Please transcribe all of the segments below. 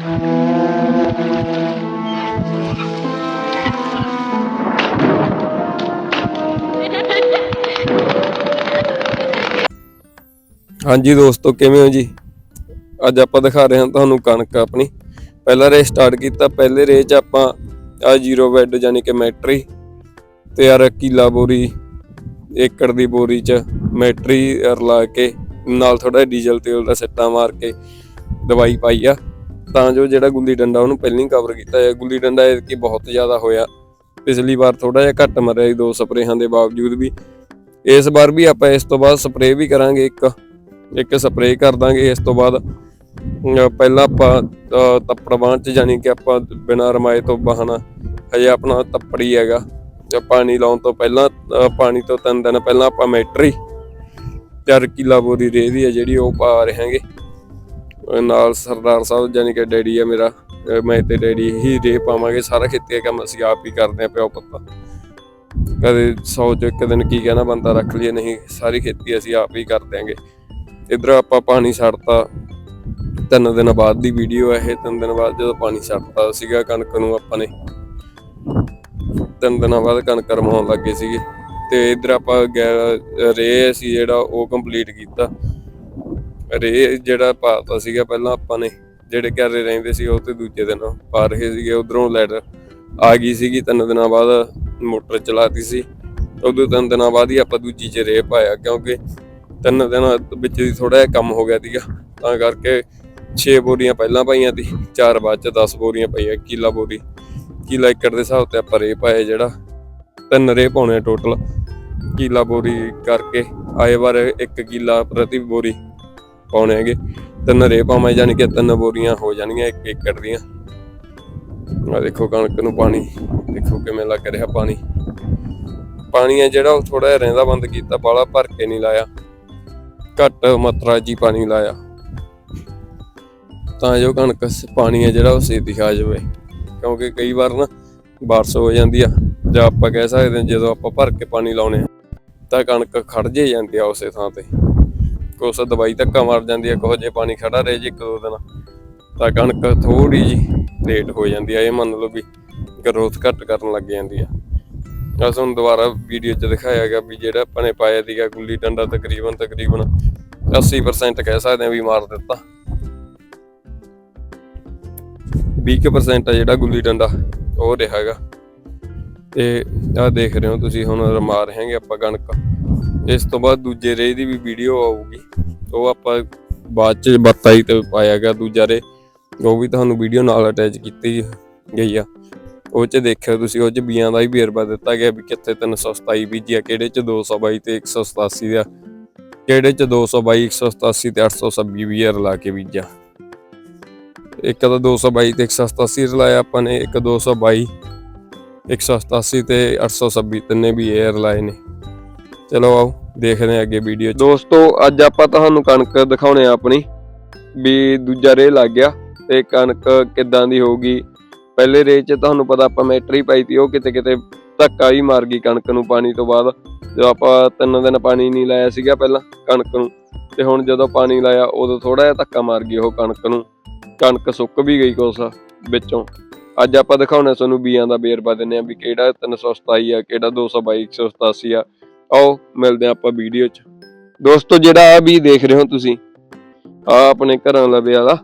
ਹਾਂਜੀ ਦੋਸਤੋ, ਕਿਵੇਂ ਹੋ ਜੀ? ਅੱਜ ਆਪਾਂ ਦਿਖਾ ਰਹੇ ਹਾਂ ਤੁਹਾਨੂੰ ਕਣਕ ਆਪਣੀ। ਪਹਿਲਾ ਰੇ ਸਟਾਰਟ ਕੀਤਾ। ਪਹਿਲੇ ਰੇ ਚ ਆਪਾਂ ਆ ਜ਼ੀਰੋ ਬੈਡ ਯਾਨੀ ਕਿ ਮੈਟਰੀ ਤੇ ਆ ਕਿਲਾ ਬੋਰੀ ਏਕੜ ਦੀ ਬੋਰੀ ਚ ਮੈਟਰੀ ਰਲਾ ਕੇ, ਨਾਲ ਥੋੜਾ ਡੀਜ਼ਲ ਤੇਲ ਦਾ ਸਿੱਟਾ ਮਾਰ ਕੇ ਦਵਾਈ ਪਾਈ ਆ। ਤਾਂ ਜੋ ਜਿਹੜਾ ਗੁੱਲੀ ਡੰਡਾ ਉਹਨੂੰ ਪਹਿਲਾਂ ਹੀ ਕਵਰ ਕੀਤਾ ਹੈ ਗੁੱਲੀ ਡੰਡਾ ਇਹ ਬਹੁਤ ਜ਼ਿਆਦਾ ਹੋਇਆ। ਪਿਛਲੀ ਵਾਰ ਥੋੜਾ ਜਿਹਾ ਘੱਟ ਮਰਿਆ ਸੀ, ਦੋ ਸਪਰੇਹਾਂ ਦੇ ਬਾਵਜੂਦ ਵੀ। ਇਸ ਵਾਰ ਵੀ ਆਪਾਂ ਇਸ ਤੋਂ ਬਾਅਦ ਸਪਰੇਅ ਵੀ ਕਰਾਂਗੇ ਇੱਕ। ਇੱਕ ਸਪਰੇਅ ਕਰ ਦਾਂਗੇ ਇਸ ਤੋਂ ਬਾਅਦ। ਪਹਿਲਾਂ ਆਪਾਂ ਤੱਪੜ ਬਾਂਹ ਚ ਜਾਨੀ ਕਿ ਆਪਾਂ ਬਿਨਾਂ ਰਮਾਏ ਤੋਂ ਬਹਾਨਾ ਹਜੇ ਆਪਣਾ ਤੱਪੜ ਹੀ ਹੈਗਾ। ਜਾਂ ਪਾਣੀ ਲਾਉਣ ਤੋਂ ਪਹਿਲਾਂ ਪਾਣੀ ਤੋਂ ਤਿੰਨ ਦਿਨ ਪਹਿਲਾਂ ਆਪਾਂ ਮੈਟਰੀ, ਚਾਰ ਕਿਲਾ ਬੋਰੀ ਰੇਹ ਦੀ ਹੈ ਜਿਹੜੀ ਉਹ ਪਾ ਰਹੇ ਹਾਂਗੇ। ਨਾਲ ਸਰਦਾਰ ਸਾਹਿਬ ਜਾਨੀ ਕਿ ਡੈਡੀ ਹੈ ਮੇਰਾ ਮੈਂ ਤੇ ਡੈਡੀ ਹੀ ਰੇ ਪਾਵਾਂਗੇ, ਸਾਰਾ ਖੇਤੀ ਦਾ ਕੰਮ ਅਸੀਂ ਆਪ ਹੀ ਕਰਦੇ ਆ ਪਿਓ ਪੁੱਤ। ਕਦੇ ਸੌ ਚ ਇੱਕ ਦਿਨ ਕੀ ਕਹਿਣਾ, ਬੰਦਾ ਰੱਖ ਲਈਏ, ਨਹੀਂ, ਸਾਰੀ ਖੇਤੀ ਅਸੀਂ ਆਪ ਹੀ ਕਰ ਦਿਆਂਗੇ। ਇਧਰ ਆਪਾਂ ਪਾਣੀ ਛੱਡਤਾ। ਤਿੰਨ ਦਿਨ ਬਾਅਦ ਦੀ ਵੀਡੀਓ ਹੈ ਇਹ, ਤਿੰਨ ਦਿਨ ਬਾਅਦ ਜਦੋਂ ਪਾਣੀ ਛੱਡਤਾ ਸੀਗਾ ਕਣਕ ਨੂੰ ਆਪਾਂ ਨੇ। ਤਿੰਨ ਦਿਨਾਂ ਬਾਅਦ ਕਣਕ ਰਮਾਉਣ ਲੱਗੇ ਸੀਗੇ। ਤੇ ਇਧਰ ਆਪਾਂ ਗੈ- ਰੇ ਸੀ ਜਿਹੜਾ ਉਹ ਕੰਪਲੀਟ ਕੀਤਾ। ਰੇ ਜਿਹੜਾ ਪਾਤਾ ਸੀਗਾ ਪਹਿਲਾਂ ਆਪਾਂ ਨੇ, ਜਿਹੜੇ ਘਰ ਰਹਿੰਦੇ ਸੀ ਉਹ ਤੇ ਦੂਜੇ ਦਿਨ ਪਾ ਰਹੇ ਸੀਗੇ, ਉਧਰੋਂ ਲੈਟਰ ਆ ਗਈ ਸੀਗੀ, ਤਿੰਨ ਦਿਨਾਂ ਬਾਅਦ ਮੋਟਰ ਚਲਾਤੀ ਸੀ। ਉਦੋਂ ਤਿੰਨ ਦਿਨਾਂ ਬਾਅਦ ਹੀ ਆਪਾਂ ਦੂਜੀ ਚ ਰੇ ਪਾਇਆ, ਕਿਉਂਕਿ ਤਿੰਨ ਦਿਨ ਵਿੱਚ ਦੀ ਥੋੜਾ ਜਿਹਾ ਕੰਮ ਹੋ ਗਿਆ ਸੀਗਾ। ਤਾਂ ਕਰਕੇ 6 ਬੋਰੀਆਂ ਪਹਿਲਾਂ ਪਾਈਆਂ ਸੀ, ਚਾਰ ਬਾਅਦ ਚ 10 ਬੋਰੀਆਂ ਪਈਆਂ ਕਿਲਾ ਬੋਰੀ। ਕਿਲਾ ਏਕੜ ਦੇ ਹਿਸਾਬ ਤੇ ਆਪਾਂ ਰੇ ਪਾਏ ਜਿਹੜਾ, ਤਿੰਨ ਰੇ ਪਾਉਣੇ ਟੋਟਲ ਕਿਲਾ ਬੋਰੀ ਕਰਕੇ ਆਏ ਵਾਰ ਇੱਕ ਕਿਲਾ ਪ੍ਰਤੀ ਬੋਰੀ। ਪਾਉਣੇ ਹੈਗੇ। ਤਿੰਨ ਰੇ ਪਾਵਾਂ ਯਾਨੀ ਕਿ ਤਿੰਨ ਬੋਰੀਆਂ ਹੋ ਜਾਣਗੀਆਂ, ਇੱਕ ਏਕੜ ਦੀਆਂ। ਆ ਦੇਖੋ ਕਣਕ ਨੂੰ ਪਾਣੀ। ਦੇਖੋ ਕਿਵੇਂ ਲੱਗ ਰਿਹਾ ਪਾਣੀ। ਪਾਣੀ ਹੈ ਜਿਹੜਾ ਉਹ ਥੋੜਾ ਜਿਹਾ ਰਹਿੰਦਾ ਬੰਦ ਕੀਤਾ ਬਾਲਾ ਭਰ ਕੇ ਨਹੀਂ ਲਾਇਆ। ਘੱਟ ਮਾਤਰਾ 'ਚ ਹੀ ਪਾਣੀ ਲਾਇਆ। ਤਾਂ ਜੋ ਕਣਕ ਪਾਣੀ ਹੈ ਜਿਹੜਾ ਉਹ ਛੇਤੀ ਖਾ ਜਾਵੇ। ਕਿਉਂਕਿ ਕਈ ਵਾਰ ਨਾ ਬਾਰਿਸ਼ ਹੋ ਜਾਂਦੀ ਆ, ਜਾਂ ਆਪਾਂ ਕਹਿ ਸਕਦੇ ਹਾਂ ਜਦੋਂ ਆਪਾਂ ਭਰ ਕੇ ਪਾਣੀ ਲਾਉਨੇ ਆ ਤਾਂ ਕਣਕ ਖੜ ਜੇ ਜਾਂਦੀ ਆ ਉਸੇ ਥਾਂ ਤੇ। ਕੁਛ ਦਵਾਈ ਧੱਕਾ ਮਾਰ ਜਾਂਦੀ ਹੈ ਕੁਝ ਜੇ ਪਾਣੀ ਖੜਾ ਰਹੇ ਜੀ, ਇੱਕ ਦੋ ਦਿਨ। ਤਾਂ ਕਣਕ ਥੋੜੀ ਜੀ ਲੇਟ ਹੋ ਜਾਂਦੀ ਹੈ, ਇਹ ਮੰਨ ਲਓ ਵੀ ਗਰੋਥ ਘੱਟ ਕਰਨ ਲੱਗ ਜਾਂਦੀ ਹੈ। ਆ ਤੁਹਾਨੂੰ ਦੁਬਾਰਾ ਵੀਡੀਓ 'ਚ ਦਿਖਾਇਆ ਗਿਆ ਵੀ ਜਿਹੜਾ ਆਪਾਂ ਨੇ ਪਾਇਆ ਸੀਗਾ ਗੁੱਲੀ ਡੰਡਾ ਤਕਰੀਬਨ ਤਕਰੀਬਨ 80% ਕਹਿ ਸਕਦੇ ਆ ਵੀ ਮਾਰ ਦਿੱਤਾ। 20% ਆ ਜਿਹੜਾ ਗੁੱਲੀ ਡੰਡਾ, ਉਹ ਰਿਹਾਗਾ ਤੇ ਆ ਦੇਖ ਰਹੇ ਹੋ ਤੁਸੀਂ, ਹੁਣ ਮਾਰ ਰਹੇ ਆਪਾਂ ਕਣਕ। ਇਸ ਤੋਂ ਬਾਅਦ ਦੂਜੇ ਰੇ ਦੀ ਵੀ ਵੀਡੀਓ ਆਊਗੀ। ਉਹ ਆਪਾਂ ਬਾਅਦ ਚ ਬਤਾਈ ਤੇ ਪਾਇਆ ਗਿਆ ਦੂਜਾ ਰੇ। ਉਹ ਵੀ ਤੁਹਾਨੂੰ ਵੀਡੀਓ ਨਾਲ ਅਟੈਚ ਕੀਤੀ ਗਈ ਆ। ਉਹ ਚ ਦੇਖਿਓ ਤੁਸੀਂ, ਉਹ ਚ ਬੀਆਂ ਦਾ ਹੀ ਵੇਰਵਾ ਦਿੱਤਾ ਗਿਆ ਵੀ ਕਿੱਥੇ 327 ਬੀਜੀ ਆ, ਕਿਹੜੇ ਚ 222 ਤੇ 187 ਦਾ ਕਿਹੜੇ ਚ 222 187 ਤੇ 826 ਬੀਅਰ ਲਾ ਕੇ ਬੀਜਿਆ। ਇੱਕ ਤਾਂ 222 ਤੇ 187 ਲਾਇਆ ਆਪਾਂ ਨੇ, ਇੱਕ 222 187 ਤੇ 826 ਤਿੰਨੇ ਵੀ 에ਅਰ ਲਾਏ ਨੇ। ਚਲੋ ਆਓ, ਦੇਖਦੇ ਹਾਂ ਅੱਗੇ ਵੀਡੀਓ ਦੋਸਤੋ, ਅੱਜ ਆਪਾਂ ਤੁਹਾਨੂੰ ਕਣਕ ਦਿਖਾਉਣੇ ਆ ਆਪਣੀ, ਵੀ ਦੂਜਾ ਰੇ ਲੱਗ ਗਿਆ, ਤੇ ਕਣਕ ਕਿੱਦਾਂ ਦੀ ਹੋਊਗੀ। ਪਹਿਲੇ ਰੇ ਚ ਤੁਹਾਨੂੰ ਪਤਾ ਆਪਾਂ ਮੈਟਰੀ ਪਾਈ ਤੀ, ਉਹ ਕਿਤੇ ਕਿਤੇ ਧੱਕਾ ਹੀ ਮਾਰ ਗਈ ਕਣਕ ਨੂੰ ਪਾਣੀ ਤੋਂ ਬਾਅਦ। ਜਦੋਂ ਆਪਾਂ ਤਿੰਨ ਦਿਨ ਪਾਣੀ ਨਹੀਂ ਲਾਇਆ ਸੀਗਾ ਪਹਿਲਾਂ ਕਣਕ ਨੂੰ, ਤੇ ਹੁਣ ਜਦੋਂ ਪਾਣੀ ਲਾਇਆ, ਉਦੋਂ ਥੋੜਾ ਜਿਹਾ ਧੱਕਾ ਮਾਰ ਗਈ ਉਹ ਕਣਕ ਨੂੰ। ਕਣਕ ਸੁੱਕ ਵੀ ਗਈ ਕੁਛ ਵਿੱਚੋਂ। ਅੱਜ ਆਪਾਂ ਦਿਖਾਉਣਾ ਤੁਹਾਨੂੰ ਬੀਆਂ ਦਾ ਵੇਰਵਾ ਦਿੰਨੇ ਆ ਵੀ ਕਿਹੜਾ 327 ਆ, ਕਿਹੜਾ 222 187 ਆ। ਆਓ, ਮਿਲਦੇ ਆ ਆਪਾਂ ਵੀਡੀਓ 'ਚ। ਦੋਸਤੋ, ਜਿਹੜਾ ਆ ਵੀ ਦੇਖ ਰਹੇ ਹੋ ਤੁਸੀਂ ਆ ਆਪਣੇ ਘਰਾਂ ਲਵੇ ਵਾਲਾ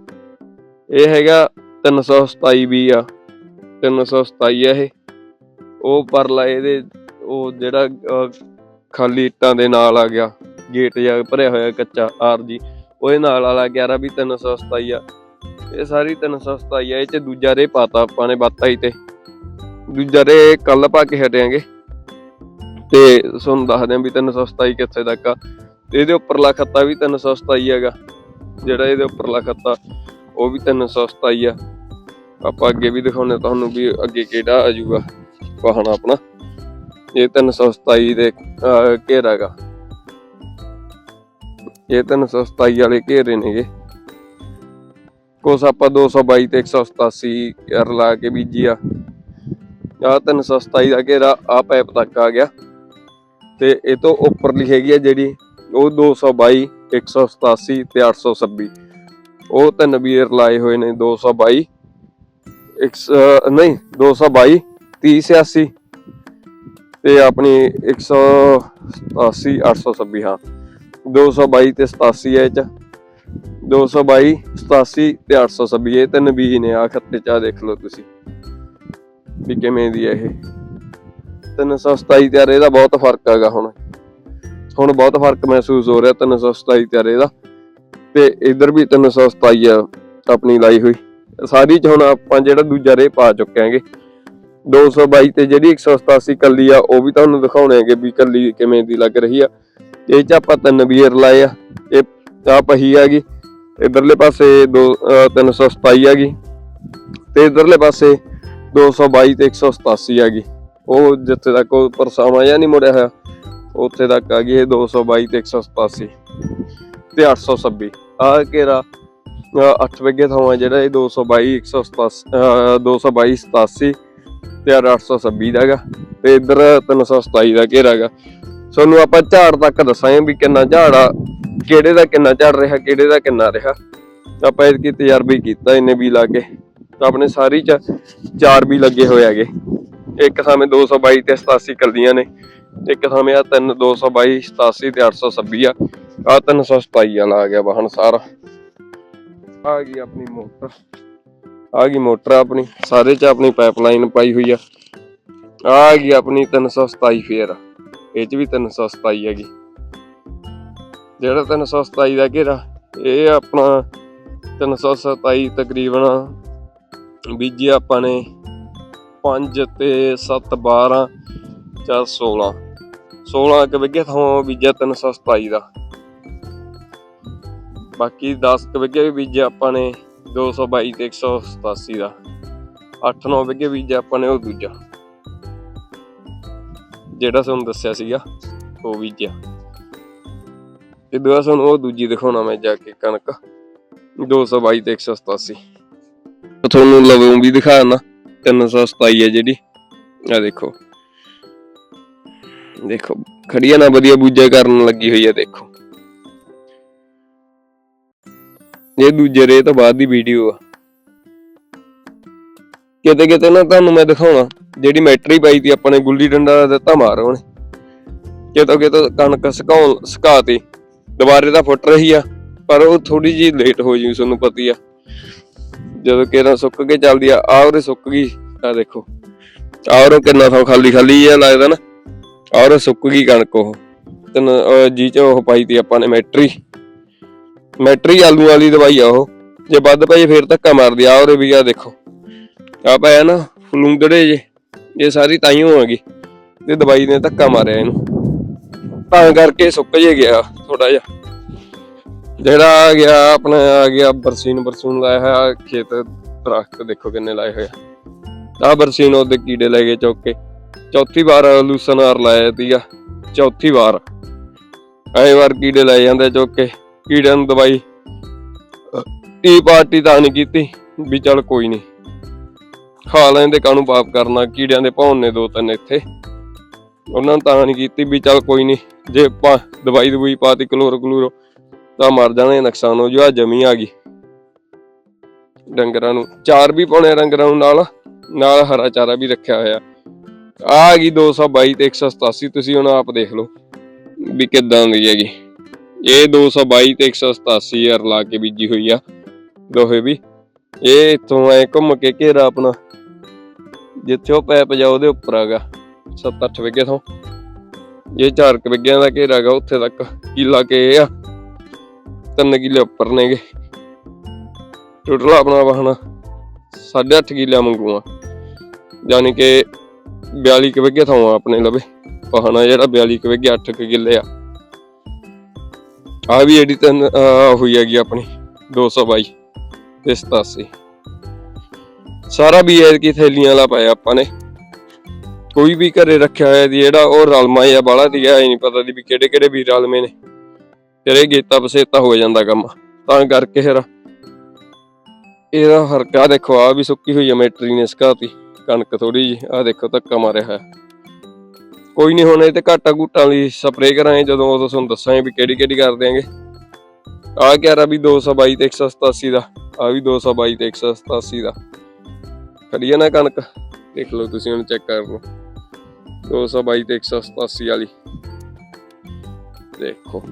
ਇਹ ਹੈਗਾ 327 ਵੀ ਆ। 327 ਆ ਇਹ। ਉਹ ਪਰਲਾ ਇਹਦੇ, ਉਹ ਜਿਹੜਾ ਖਾਲੀ ਇੱਟਾਂ ਦੇ ਨਾਲ ਆ ਗਿਆ। ਗੇਟ ਜਾ ਭਰਿਆ ਹੋਇਆ ਕੱਚਾ ਆਰਜੀ ਉਹਦੇ ਨਾਲ ਵਾਲਾ 11 ਵੀ 327 ਆ। ਇਹ ਸਾਰੀ 327 ਆ, ਇਹ ਚ ਦੂਜਾ ਰੇ ਪਾਤਾ ਆਪਾਂ ਨੇ ਬਾਤਾ ਹੀ ਤੇ। ਦੂਜਾ ਰੇ ਕੱਲ ਪਾ ਕੇ ਹਟਿਆਂਗੇ। ਤੇ ਤੁਹਾਨੂੰ ਦੱਸਦੇ ਆ ਵੀ 327 ਕਿੱਥੇ ਤੱਕ ਆ। ਤੇ ਇਹਦੇ ਉੱਪਰਲਾ ਖੱਤਾ ਵੀ 327 ਹੈਗਾ। ਜਿਹੜਾ ਇਹਦੇ ਉੱਪਰਲਾ ਖੱਤਾ ਉਹ ਵੀ 327 ਆ। ਆਪਾਂ ਅੱਗੇ ਵੀ ਦਿਖਾਉਣੇ ਤੁਹਾਨੂੰ ਵੀ ਅੱਗੇ ਕਿਹੜਾ ਆ ਜਾਊਗਾ ਆਪਣਾ। ਇਹ 327 ਦੇ ਅਹ, ਇਹ 327 ਵਾਲੇ ਘੇਰੇ ਨੇਗੇ। ਕੁਛ ਆਪਾਂ 222 ਤੇ 187 ਕਰ ਲਾ ਕੇ ਬੀਜੀ ਆ। ਆ 327 ਦਾ ਘੇਰਾ ਆ ਪੈਪ ਤੱਕ ਆ ਗਿਆ। ਤੇ ਇਹ ਤੋਂ ਉੱਪਰਲੀ ਹੈਗੀ ਆ ਜਿਹੜੀ ਉਹ 222 187 ਤੇ 826 ਉਹ ਤਿੰਨ ਬੀਅਰ ਲਾਏ ਹੋਏ ਨੇ 222 ਇੱਕ ਸੌ- ਨਹੀਂ 222 3086 ਤੇ ਆਪਣੀ 187 826 ਹਾਂ। 222 ਤੇ 87 ਹੈ ਇਹ ਚ। 222 87 ਤੇ 826 ਇਹ ਤਿੰਨ ਬੀਜ ਨੇ ਆ ਖੱਤੇ ਚ ਦੇਖ ਲਓ ਤੁਸੀਂ ਵੀ ਕਿਵੇਂ ਦੀ ਹੈ ਇਹ। 327 ਤੇ ਯਾਰ ਇਹਦਾ ਬਹੁਤ ਫ਼ਰਕ ਹੈਗਾ ਹੁਣ। ਹੁਣ ਬਹੁਤ ਫ਼ਰਕ ਮਹਿਸੂਸ ਹੋ ਰਿਹਾ 327 ਤੇ ਯਾਰ ਇਹਦਾ। ਤੇ ਇਧਰ ਵੀ 327 ਆ ਆਪਣੀ ਲਾਈ ਹੋਈ। ਸਾਰੀ ਚ ਹੁਣ ਆਪਾਂ ਜਿਹੜਾ ਦੂਜਾ ਰੇ ਪਾ ਚੁੱਕੇ ਆਂਗੇ 222 ਤੇ ਜਿਹੜੀ 187 ਕੱਲੀ ਆ, ਉਹ ਵੀ ਤੁਹਾਨੂੰ ਦਿਖਾਉਣੇ ਹੈਗੇ ਵੀ ਕੱਲੀ ਕਿਵੇਂ ਦੀ ਲੱਗ ਰਹੀ ਆ। ਇਹ ਚ ਆਪਾਂ ਤਿੰਨ ਬੀਅਰ ਲਾਏ ਆ। ਇਹ ਆ ਪਹੀ ਹੈਗੀ। ਇਧਰਲੇ ਪਾਸੇ ਦੋ, ਅਹ 327 ਹੈਗੀ। ਤੇ ਇਧਰਲੇ ਪਾਸੇ 222 ਤੇ 187 ਹੈਗੀ। ਉਹ ਜਿੱਥੇ ਤੱਕ ਉਹ ਪਰਸਾਵਾ ਜਾਂ ਨਹੀਂ ਮੁੜਿਆ ਹੋਇਆ, ਉੱਥੇ ਤੱਕ ਆ ਗਈ ਇਹ 222 ਤੇ 187 ਤੇ 826 ਆ ਘੇਰਾ 8 ਵਗੇ ਥਾਂ ਜਿਹੜਾ ਇਹ 222 187 ਅਹ 222 87 ਤੇ ਆਹ 826 ਦਾ ਹੈਗਾ ਤੇ ਇਧਰ 327 ਦਾ ਘੇਰਾ ਹੈਗਾ। ਤੁਹਾਨੂੰ ਆਪਾਂ ਝਾੜ ਤੱਕ ਦੱਸਾਂਗੇ ਵੀ ਕਿੰਨਾ ਝਾੜ ਆ, ਕਿਹੜੇ ਦਾ ਕਿੰਨਾ ਝਾੜ ਰਿਹਾ, ਕਿਹੜੇ ਦਾ ਕਿੰਨਾ ਰਿਹਾ। ਆਪਾਂ ਇਹ ਕੀ ਤਜਰਬਾ ਕੀਤਾ ਇਹਨੇ ਵੀ ਲਾ ਕੇ, ਤਾਂ ਆਪਣੇ ਸਾਰੀ ਚ ਚਾਰ ਵੀ ਲੱਗੇ ਹੋਏ ਹੈਗੇ। ਇੱਕ ਥਾਵੇਂ 222 ਤੇ 87 ਕੱਲੀਆਂ ਨੇ, ਇੱਕ ਸਮੇਂ ਆ 3 222 87 ਤੇ 826 ਆ। ਆ 327 ਵਾਲਾ ਆ ਗਿਆ ਵਾਹਨ ਸਾਰਾ। ਆ ਗਈ ਆਪਣੀ ਮੋਟਰ। ਆ ਗਈ ਮੋਟਰ ਆਪਣੀ, ਸਾਰੇ ਚ ਆਪਣੀ ਪਾਈਪਲਾਈਨ ਪਾਈ ਹੋਈ ਆ। ਆ ਗਈ ਆਪਣੀ 327 ਫੇਰ। ਇਹ ਚ ਵੀ 327 ਹੈਗੀ। ਜਿਹੜਾ 327 ਦਾ ਘੇਰਾ, ਇਹ ਆਪਣਾ 327 ਤਕਰੀਬਨ ਬੀਜੀ ਆਪਾਂ ਨੇ। 5 ਤੇ 7 12 ਚਾਰ 16 16 ਕ ਵਿਗੇ ਥਾਂ ਬੀਜਿਆ 327 ਦਾ। ਬਾਕੀ 10 ਕ ਵਿਗੇ ਵੀ ਬੀਜਿਆ ਆਪਾਂ ਨੇ 222 ਤੇ 187 ਦਾ। 8-9 ਵਿਗੇ ਬੀਜਿਆ ਆਪਾਂ ਨੇ ਉਹ ਦੂਜਾ। ਜਿਹੜਾ ਤੁਹਾਨੂੰ ਦੱਸਿਆ ਸੀਗਾ, ਉਹ ਬੀਜਿਆ। ਤੇ ਦੁਆ ਤੁਹਾਨੂੰ ਉਹ ਦੂਜੀ ਦਿਖਾਉਣਾ ਮੈਂ ਜਾ ਕੇ ਕਣਕ 222 ਤੇ 187 ਤੁਹਾਨੂੰ ਲਵੋਂ ਵੀ ਦਿਖਾਣਾ। 327 ਹੈ ਜਿਹੜੀ। ਆ ਦੇਖੋ। ਦੇਖੋ, ਖੜੀਆਂ ਨਾ ਵਧੀਆ ਬੂਜਾ ਕਰਨ ਲੱਗੀ ਹੋਈ ਹੈ ਦੇਖੋ। ਇਹ ਦੂਜੇ ਰੇ ਤੋਂ ਬਾਅਦ ਦੀ ਵੀਡੀਓ ਆ। ਕਿਤੇ ਕਿਤੇ ਨਾ ਤੁਹਾਨੂੰ ਮੈਂ ਦਿਖਾਉਣਾ, ਜਿਹੜੀ ਮੈਟਰੀ ਪਾਈ ਤੀ ਆਪਣੇ ਗੁੱਲੀ ਡੰਡਾ ਦਾ ਦਿੱਤਾ ਮਾਰ ਉਹਨੇ। ਕਿਤੋਂ ਕਿਤੋਂ ਕਣਕ ਸੁਕਾਉਣ ਸੁਕਾਤੀ। ਦੁਬਾਰੇ ਤਾਂ ਫੁੱਟ ਰਹੀ ਆ, ਪਰ ਉਹ ਥੋੜੀ ਜੀ ਲੇਟ ਹੋ ਜੀ, ਤੁਹਾਨੂੰ ਪਤੀ ਆ। ਜਦੋਂ ਕਿਹੜਾ ਸੁੱਕ ਕੇ ਚੱਲਦੀ ਆ, ਆਹ ਉਹਦੇ ਸੁੱਕ ਗਈ ਆ ਦੇਖੋ। ਆਹ ਕਿੰਨਾ ਥਾਂ ਖਾਲੀ ਖਾਲੀ ਜਿਹਾ ਲੱਗਦਾ ਨਾ, ਆਹ ਸੁੱਕ ਗਈ ਕਣਕ ਉਹ। ਤਨ ਜੀ ਚ ਉਹ ਪਾਈ ਤੀ ਆਪਾਂ ਨੇ ਮੈਟਰੀ। ਮੈਟਰੀ ਆਲੂ ਵਾਲੀ ਦਵਾਈ ਆ ਉਹ। ਜੇ ਵੱਧ ਪਈ ਫੇਰ ਧੱਕਾ ਮਾਰਦੀ ਆ ਉਹਦੇ ਵੀ ਆ ਦੇਖੋ। ਆ ਪਾਇਆ ਨਾ ਫਲੂੰਦੜੇ ਜੇ, ਇਹ ਸਾਰੀ ਤਾਈਓ ਆ ਗਈ। ਤੇ ਦਵਾਈ ਨੇ ਧੱਕਾ ਮਾਰਿਆ ਇਹਨੂੰ। ਤਾਂ ਕਰਕੇ ਸੁੱਕ ਜੇ ਗਿਆ ਥੋੜਾ ਜਿਹਾ। ਜਿਹੜਾ ਆ ਗਿਆ, ਆਪਣਾ ਆ ਗਿਆ ਬਰਸੀਨ, ਬਰਸੂਨ ਲਾਇਆ ਹੋਇਆ ਖੇਤ ਦਰਖਤ, ਦੇਖੋ ਕਿੰਨੇ ਲਾਏ ਹੋਏ ਆ। ਆਹ ਬਰਸੀਨ ਉਹਦੇ ਕੀੜੇ ਲੈ ਗਏ ਚੁੱਕ। ਕੇ ਚੌਥੀ ਵਾਰ ਲੂਸਨਾਰ ਲਾਇਆ ਤੀਆ ਚੌਥੀ ਵਾਰ। ਐ ਵਾਰ ਕੀੜੇ ਲੈ ਜਾਂਦੇ ਚੁੱਕ। ਕੇ ਕੀੜਿਆਂ ਨੂੰ ਦਵਾਈ, ਟੀ ਪਾਰਟੀ ਤਾਂ ਨਹੀਂ ਕੀਤੀ ਵੀ ਚੱਲ ਕੋਈ ਨਹੀਂ। ਖਾ ਲੈਂਦੇ ਕਾਨੂੰ ਪਾਪ ਕਰਨਾ, ਕੀੜਿਆਂ ਦੇ ਭੌਣ ਨੇ ਦੋ ਤਿੰਨ ਇੱਥੇ। ਉਹਨਾਂ ਨੂੰ ਤਾਂ ਨਹੀਂ ਕੀਤੀ ਵੀ ਚੱਲ ਕੋਈ ਨਹੀਂ। ਜੇ ਦਵਾਈ ਦਵਾਈ ਪਾਤੀ ਕਲੋਰ ਕਲੂਰੋ ਤਾਂ ਮਰ ਜਾਣੇ, ਨੁਕਸਾਨ ਹੋ ਜੂ ਆ ਜਮੀ ਆ ਗਈ। ਡੰਗਰਾਂ ਨੂੰ, ਚਾਰ ਵੀ ਪਾਉਣੇ ਡੰਗਰਾਂ ਨੂੰ ਨਾਲ ਨਾਲ ਹਰਾ ਚਾਰਾ ਵੀ ਰੱਖਿਆ ਹੋਇਆ। ਆ ਗਈ 222 ਤੇ 187 ਤੁਸੀਂ ਹੁਣ ਆਪ ਦੇਖ ਲਓ ਵੀ ਕਿੱਦਾਂ ਦੀ ਹੈਗੀ। ਇਹ 222 ਤੇ 187 ਯਾਰ ਲਾ ਕੇ ਬੀਜੀ ਹੋਈ ਆ, ਦੋਹੇ ਵੀ। ਇਹ ਇਥੋਂ ਐ ਘੁੰਮ ਕੇ ਘੇਰਾ ਆਪਣਾ, ਜਿੱਥੇ ਉਹ ਪੈਪ ਜਾ ਉਹਦੇ ਉੱਪਰ ਹੈਗਾ 7-8 ਵਿਗੇ ਤੋਂ। ਇਹ 4 ਵਿਗਿਆਂ ਦਾ ਘੇਰਾ ਹੈਗਾ ਉੱਥੇ ਤੱਕ, ਕਿੱਲਾ ਕੇ ਇਹ ਆ। ਤਿੰਨ ਕਿੱਲੇ ਉੱਪਰ ਨੇਗੇ। ਟੋਟਲ ਆਪਣਾ ਵਾਹਣਾ 8.5 ਕਿੱਲਾ ਮੰਗੂਆ ਯਾਨੀ ਕਿ 42 ਕੁ ਵਿਗੇ ਥਾਂ ਆਪਣੇ ਲਵੇ। ਵਾਹਣਾ ਜਿਹੜਾ 42 ਕੁ ਵਿਗੇ 8 ਕਿੱਲੇ ਆ। ਆ ਵੀ ਜਿਹੜੀ ਤਿੰਨ ਹੋਈ ਹੈਗੀ ਆਪਣੀ 222 ਤੇ 87 ਸਾਰਾ ਵੀ ਐਤਕੀ ਥੈਲੀਆਂ ਵਾਲਾ ਪਾਇਆ ਆਪਾਂ ਨੇ। ਕੋਈ ਵੀ ਘਰੇ ਰੱਖਿਆ ਹੋਇਆ ਦੀ ਜਿਹੜਾ, ਉਹ ਰਲਮਾ ਜਾਂ ਬਾਲਾ ਦੀ ਐ ਨਹੀਂ ਪਤਾ ਦੀ ਵੀ ਕਿਹੜੇ ਕਿਹੜੇ ਵੀ ਰਲਮੇ ਨੇ। ਫਿਰ ਇਹ ਗੇਤਾ ਪਸੇਤਾ ਹੋ ਜਾਂਦਾ ਕੰਮ। ਤਾਂ ਕਰਕੇ ਫਿਰ ਇਹਦਾ ਹਰਕਾ ਦੇਖੋ ਆ ਵੀ ਸੁੱਕੀ ਹੋਈ ਹੈ ਮੈਟਰੀ ਨੇ ਸੁਕਾਤੀ ਕਣਕ ਥੋੜੀ ਜੀ ਆ ਦੇਖੋ ਧੱਕਾ ਮਾਰਿਆ ਹੈ ਕੋਈ ਨਹੀਂ, ਹੁਣ ਇਹ ਤੇ ਘਾਟਾ ਘੂਟਾਂ ਲਈ ਸਪਰੇਅ ਕਰਾਂਗੇ, ਜਦੋਂ ਉਦੋਂ ਤੁਹਾਨੂੰ ਦੱਸਾਂਗੇ ਵੀ ਕਿਹੜੀ ਕਿਹੜੀ ਕਰ ਦਿਆਂਗੇ। ਆ ਕਿਆਰਾ ਵੀ 222 ਤੇ 187 ਦਾ। ਆ ਵੀ 222 ਤੇ 187 ਦਾ। ਖੜੀ ਹੈ ਨਾ ਕਣਕ, ਦੇਖ ਲਓ ਤੁਸੀਂ ਹੁਣ ਚੈੱਕ ਕਰ ਲਓ। 222 ਤੇ 187 ਵਾਲੀ। ਦੇਖੋ।